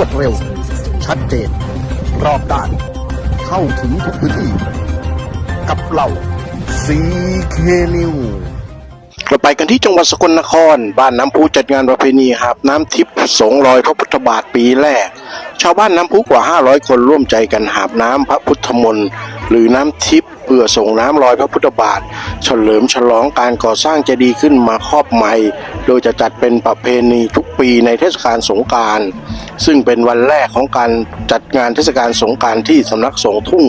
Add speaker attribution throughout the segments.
Speaker 1: วดเร็ว ชัดเจน รอบด้าน เข้าถึงทุกพื้นที่ กับเราซีเคนิว
Speaker 2: เราไปกันที่จังหวัดสกลนคร บ้านน้ำพุจัดงานประเพณีหาบน้ำทิพย์สงรอยพระพุทธบาทปีแรก ชาวบ้านน้ำพุกว่า 500 คนร่วมใจกันหาบน้ำพระพุทธมนต์หรือน้ำทิพย์เพื่อส่งน้ำลอยพระพุทธบาท เฉลิมฉลองการก่อสร้างเจดีย์ขึ้นมาครอบใหม่ โดยจะจัดเป็นประเพณีทุกปีในเทศกาลสงกราร ซึ่งเป็นวันแรกของการจัดงานเทศกาลสงการที่สำนักสงฆ์ทุ่ง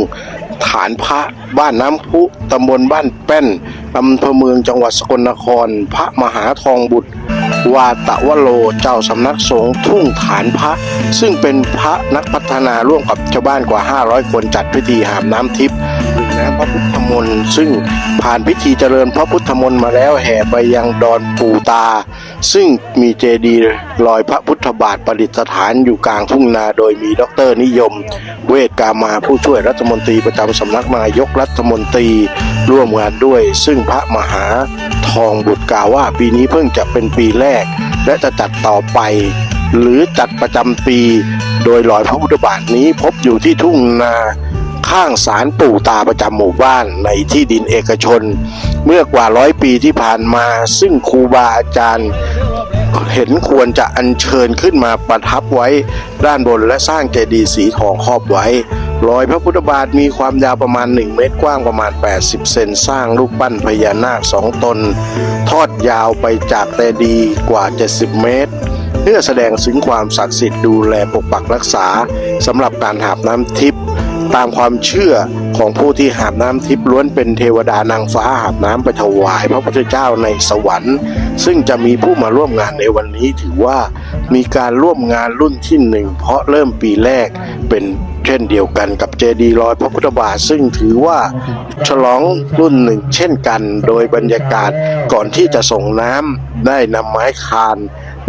Speaker 2: ฐานพระบ้านน้ำพุตำบลบ้านแป้นอำเภอเมืองจังหวัดสกลนคร พระมหาทองบุตร วาตะวโรเจ้าสำนักสงฆ์ทุ่งฐานพระ ซึ่งเป็นพระนักพัฒนาร่วมกับชาวบ้านกว่า 500 คนจัดพิธีหาบน้ำทิพย์ น้ำพระพุทธมนต์ซึ่งผ่านพิธีเจริญพระพุทธมนต์มาแล้วแห่ไปยังดอนปูตา ซึ่งมีเจดีย์ลอยพระพุทธบาทประดิษฐานอยู่กลางทุ่งนาโดยมีดรนิยม เวทกามาผู้ช่วยรัฐมนตรีประจำสำนักนายกรัฐมนตรีร่วมงานด้วย ซึ่งพระมหาทองบุตรกล่าวว่าปีนี้เพิ่งจะเป็นปีแรก และจะจัดต่อไป หรือจัดประจำปี โดยลอยพระพุทธบาทนี้พบอยู่ที่ทุ่งนา ข้างศาลปู่ตาประจำหมู่บ้านในที่ดินเอกชน เมื่อกว่าร้อยปีที่ผ่านมา ซึ่งครูบาอาจารย์เห็นควรจะอัญเชิญขึ้นมาประทับไว้ด้านบนและสร้างเจดีย์สีทองครอบไว้ รอยพระพุทธบาทมีความยาวประมาณ 1 เมตรกว้างประมาณ 80 เซนสร้างรูปปั้นพญานาคสองตน ทอดยาวไปจากเจดีย์กว่า 70 เมตร เพื่อแสดงถึงความศักดิ์สิทธิ์ดูแลปกปักรักษาสำหรับการหาบน้ำทิพย์ ตามความเชื่อของผู้ที่หาบน้ำทิพย์ล้วนเป็นเทวดานางฟ้าหาบน้ำไปถวายพระพุทธเจ้าในสวรรค์ ซึ่งจะมีผู้มาร่วมงานในวันนี้ถือว่ามีการร่วมงานรุ่นที่หนึ่งเพราะเริ่มปีแรกเป็นเช่นเดียวกันกับเจดีย์ลอยพระพุทธบาทซึ่งถือว่าฉลองรุ่นหนึ่งเช่นกัน โดยบรรยากาศก่อนที่จะส่งน้ำได้นำไม้คาน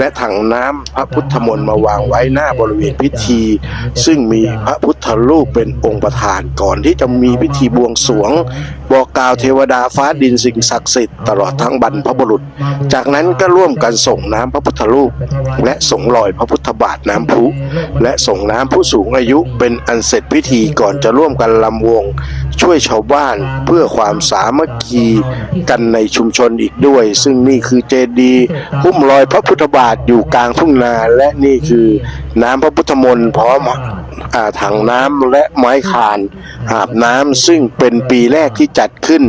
Speaker 2: และถังน้ำพระพุทธมนต์มาวางไว้หน้าบริเวณพิธี ซึ่งมีพระพุทธรูปเป็นองค์ประธานก่อนที่จะมีพิธีบวงสรวง บอกกล่าวเทวดาฟ้าดินสิ่งศักดิ์สิทธิ์ตลอดทั้งบรรพบุรุษ จากนั้นก็ร่วมกันส่งน้ำพระพุทธรูป และส่งลอยพระพุทธบาทน้ำพุ และส่งน้ำผู้สูงอายุเป็นอันเสร็จพิธีก่อนจะร่วมกันลำวง ช่วยชาวบ้านเพื่อความสามัคคีกันในชุมชนอีกด้วย ซึ่งนี่คือเจดีย์หุ้มลอยพระพุทธบาทอยู่กลางทุ่งนาและนี่คือน้ำพระพุทธมนต์พร้อมอ่าถังน้ำและไม้คานหาบน้ำซึ่งเป็นปีแรกที่จจัดขึ้น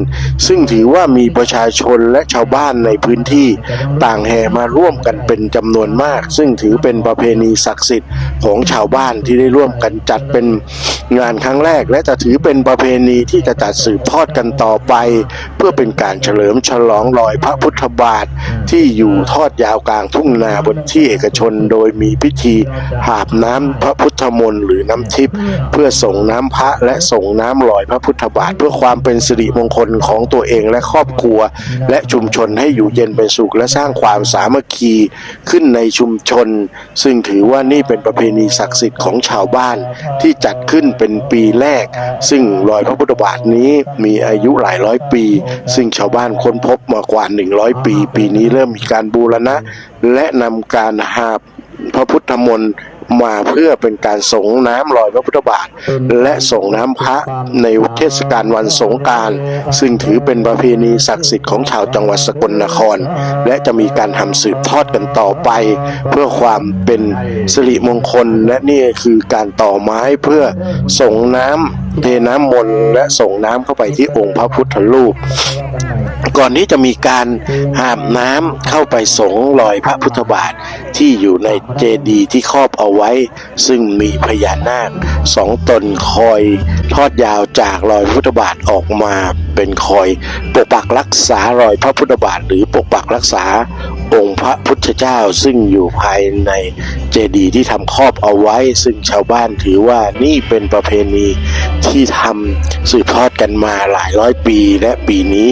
Speaker 2: ซึ่งถือว่ามีประชาชนและชาวบ้านในพื้นที่ต่างแห่มาร่วมกันเป็นจำนวนมาก ซึ่งถือเป็นประเพณีศักดิ์สิทธิ์ของชาวบ้านที่ได้ร่วมกันจัดเป็นงานครั้งแรก และจะถือเป็นประเพณีที่จะจัดสืบทอดกันต่อไป พื่อเป็นการเฉลิมฉลองรอยพระพุทธบาทที่อยู่ทอดยาวกลางทุ่งนาบนที่เอกชน โดยมีพิธีหาบน้ำพระพุทธมนต์หรือน้ำทิพย์เพื่อส่งน้ำพระและส่งน้ำลอยพระพุทธบาท เพื่อความเป็นสิริมงคลของตัวเองและครอบครัว และชุมชนให้อยู่เย็นเป็นสุขและสร้างความสามัคคีขึ้นในชุมชน ซึ่งถือว่านี่เป็นประเพณีศักดิ์สิทธิ์ของชาวบ้านที่จัดขึ้นเป็นปีแรก ซึ่งรอยพระพุทธบาทนี้มีอายุหลายร้อยปีซึ่งชาวบ้านค้นพบมากว่า 100 ปี ปีนี้เริ่มมีการบูรณะ และนำการหาบพระพุทธมนต์มาเพื่อเป็นการส่งน้ำลอยพระพุทธบาท และส่งน้ำพระในเทศกาลวันสงกรารซึ่งถือเป็นประเพณีศักดิ์สิทธิ์ของชาวจังหวัดสกลนคร และจะมีการทำสืบทอดกันต่อไป เพื่อความเป็นสิริมงคลและนี่คือการต่อไม้เพื่อส่งน้ำ เทน้ำมนต์และส่งน้ำเข้าไปที่องค์พระพุทธรูป ก่อนที่จะมีการหามน้ำเข้าไปสงลอยพระพุทธบาทที่อยู่ในเจดีย์ที่ครอบเอาไว้ ซึ่งมีพญานาคสองตนคอยทอดยาวจากรอยพุทธบาทออกมาเป็นคอยปกปักรักษารอยพระพุทธบาทหรือปกปักรักษา พระพุทธเจ้าซึ่งอยู่ภายในเจดีย์ที่ทำครอบเอาไว้ ซึ่งชาวบ้านถือว่านี่เป็นประเพณีที่ทำสืบทอดกันมาหลายร้อยปี และปีนี้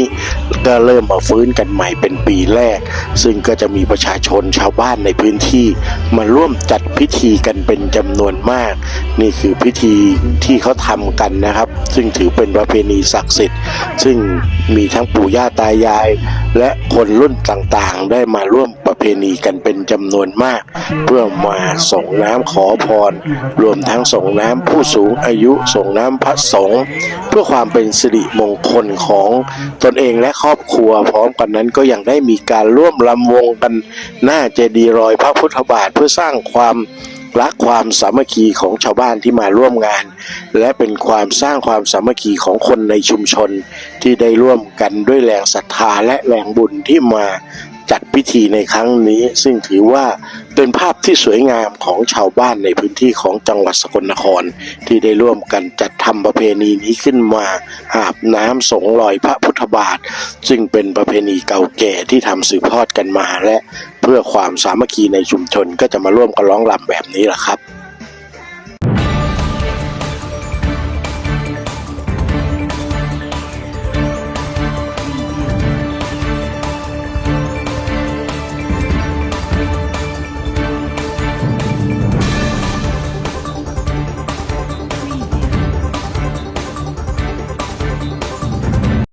Speaker 2: ก็เริ่มมาฟื้นกันใหม่เป็นปีแรก ซึ่งก็จะมีประชาชนชาวบ้านในพื้นที่ มาร่วมจัดพิธีกันเป็นจำนวนมาก นี่คือพิธีที่เขาทำกันนะครับ ซึ่งถือเป็นประเพณีศักดิ์สิทธิ์ ซึ่งมีทั้งปู่ย่าตายาย และคนรุ่นต่างๆ ได้มาร่วมประเพณีกันเป็นจำนวนมาก เพื่อมาส่งน้ำขอพร รวมทั้งส่งน้ำผู้สูงอายุส่งน้ำพระสงฆ์เพื่อความเป็นสิริมงคลของตนเองและครอบครัวพร้อมกันนั้นก็ยังได้มีการร่วมลำวงกันหน้าเจดีย์รอยพระพุทธบาทพื่อสร้างความรักความสามัคคีของชาวบ้านที่มาร่วมงาน และเป็นความสร้างความสามัคคีของคนในชุมชน ที่ได้ร่วมกันด้วยแรงศรัทธาและแรงบุญที่มาจัดพิธีในครั้งนี้ ซึ่งถือว่าเป็นภาพที่สวยงามของชาวบ้านในพื้นที่ของจังหวัดสกลนคร ที่ได้ร่วมกันจัดทำประเพณีนี้ขึ้นมาหาบน้ำสงรอยพระพุทธบาท ซึ่งเป็นประเพณีเก่าแก่ที่ทำสืบทอดกันมาและ พื่อความสามัคคีในชุมชนก็จะมาร่วมกันร้องรำแบบนี้แหละครับ